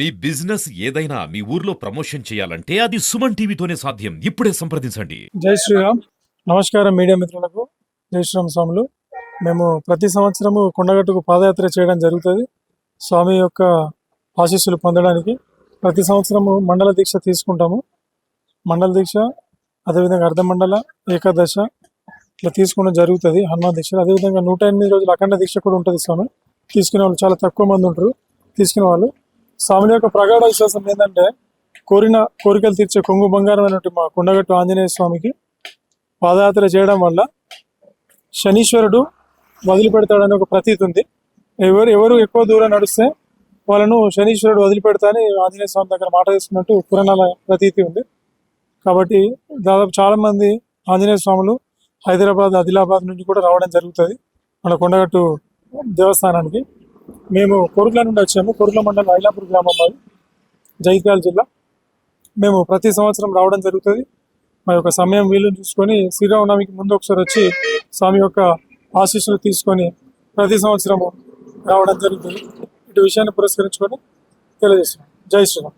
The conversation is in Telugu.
మీ బిజినెస్ ఏదైనా మీ ఊర్లో ప్రమోషన్ చేయాలంటే అది సుమన్ టీవీతోనే సాధ్యం. ఇప్పుడే సంప్రదించండి. జై శ్రీరామ్. నమస్కారం మీడియా మిత్రులకు. జై శ్రీరామ్ స్వాములు. మేము ప్రతి సంవత్సరము కొండగట్టుకు పాదయాత్ర చేయడం జరుగుతుంది. స్వామి యొక్క ఆశీస్సులు పొందడానికి ప్రతి సంవత్సరము మండల దీక్ష తీసుకుంటాము. మండల దీక్ష అదేవిధంగా అర్ధ మండల ఏకాదశ ఇట్లా తీసుకోవడం జరుగుతుంది హనుమాన్ దీక్ష. అదేవిధంగా నూట ఎనిమిది రోజులు అఖండ దీక్ష కూడా ఉంటుంది స్వామి. తీసుకునే వాళ్ళు చాలా తక్కువ మంది ఉంటారు. తీసుకునే వాళ్ళు స్వామి యొక్క ప్రగాఢ విశ్వాసం ఏంటంటే కోరిన కోరికలు తీర్చే కొంగు బంగారం అనేటి మా కొండగట్టు ఆంజనేయ స్వామికి పాదయాత్ర చేయడం వల్ల శనీశ్వరుడు వదిలిపెడతాడని ఒక ప్రతీతి ఉంది. ఎవరు ఎవరు ఎక్కువ దూరం నడిస్తే వాళ్ళను శనీశ్వరుడు వదిలిపెడతా అని ఆంజనేయ స్వామి దగ్గర మాట తీసుకున్నట్టు పురాణాల ప్రతీతి ఉంది. కాబట్టి దాదాపు చాలా మంది ఆంజనేయ స్వాములు హైదరాబాద్ ఆదిలాబాద్ నుంచి కూడా రావడం జరుగుతుంది మన కొండగట్టు దేవస్థానానికి. మేము కొరుట్ల నుండి వచ్చాము. కొరుట్ల మండలం ఐలాపూర్ గ్రామం మాది జైత్యాల జిల్లా. మేము ప్రతి సంవత్సరం రావడం జరుగుతుంది. మా యొక్క సమయం వీలు చూసుకొని శ్రీరామనవమికి ముందు ఒకసారి వచ్చి స్వామి యొక్క ఆశీస్సులు తీసుకొని ప్రతి సంవత్సరము రావడం జరుగుతుంది. ఇటు విషయాన్ని పురస్కరించుకొని తెలియజేస్తున్నాం. జై శ్రీరామ్.